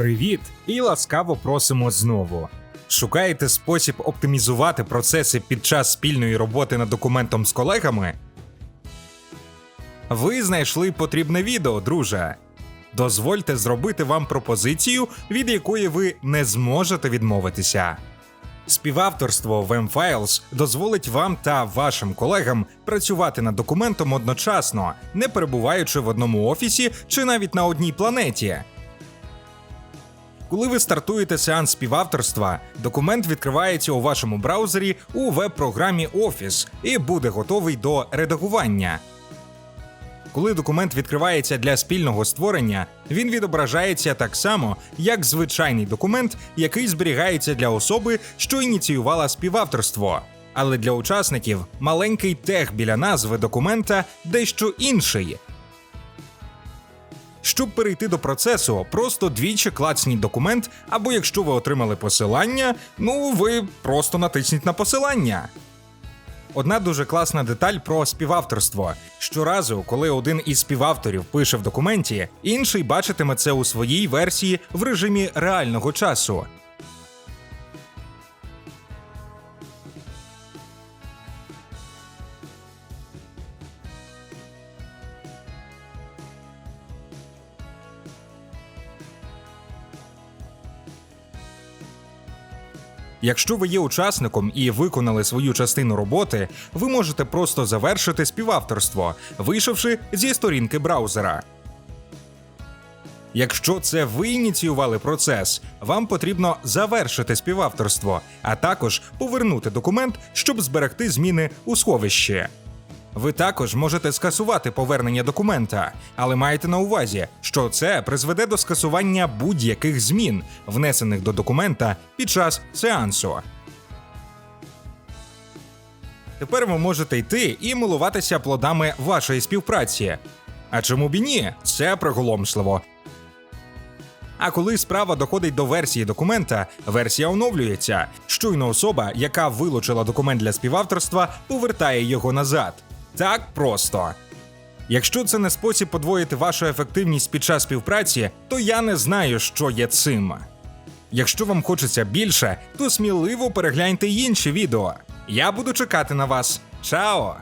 Привіт і ласкаво просимо знову. Шукаєте спосіб оптимізувати процеси під час спільної роботи над документом з колегами? Ви знайшли потрібне відео, друже. Дозвольте зробити вам пропозицію, від якої ви не зможете відмовитися. Співавторство в M-Files дозволить вам та вашим колегам працювати над документом одночасно, не перебуваючи в одному офісі чи навіть на одній планеті. Коли ви стартуєте сеанс співавторства, документ відкривається у вашому браузері у веб-програмі Office і буде готовий до редагування. Коли документ відкривається для спільного створення, він відображається так само, як звичайний документ, який зберігається для особи, що ініціювала співавторство. Але для учасників маленький тег біля назви документа дещо інший. Щоб перейти до процесу, просто двічі клацніть документ, або якщо ви отримали посилання, ну ви просто натисніть на посилання. Одна дуже класна деталь про співавторство. Щоразу, коли один із співавторів пише в документі, інший бачитиме це у своїй версії в режимі реального часу. Якщо ви є учасником і виконали свою частину роботи, ви можете просто завершити співавторство, вийшовши зі сторінки браузера. Якщо це ви ініціювали процес, вам потрібно завершити співавторство, а також повернути документ, щоб зберегти зміни у сховищі. Ви також можете скасувати повернення документа, але майте на увазі, що це призведе до скасування будь-яких змін, внесених до документа під час сеансу. Тепер ви можете йти і милуватися плодами вашої співпраці. А чому б і ні? Це приголомшливо. А коли справа доходить до версії документа, версія оновлюється. Щойно особа, яка вилучила документ для співавторства, повертає його назад. Так просто. Якщо це не спосіб подвоїти вашу ефективність під час співпраці, то я не знаю, що є цим. Якщо вам хочеться більше, то сміливо перегляньте інші відео. Я буду чекати на вас. Чао!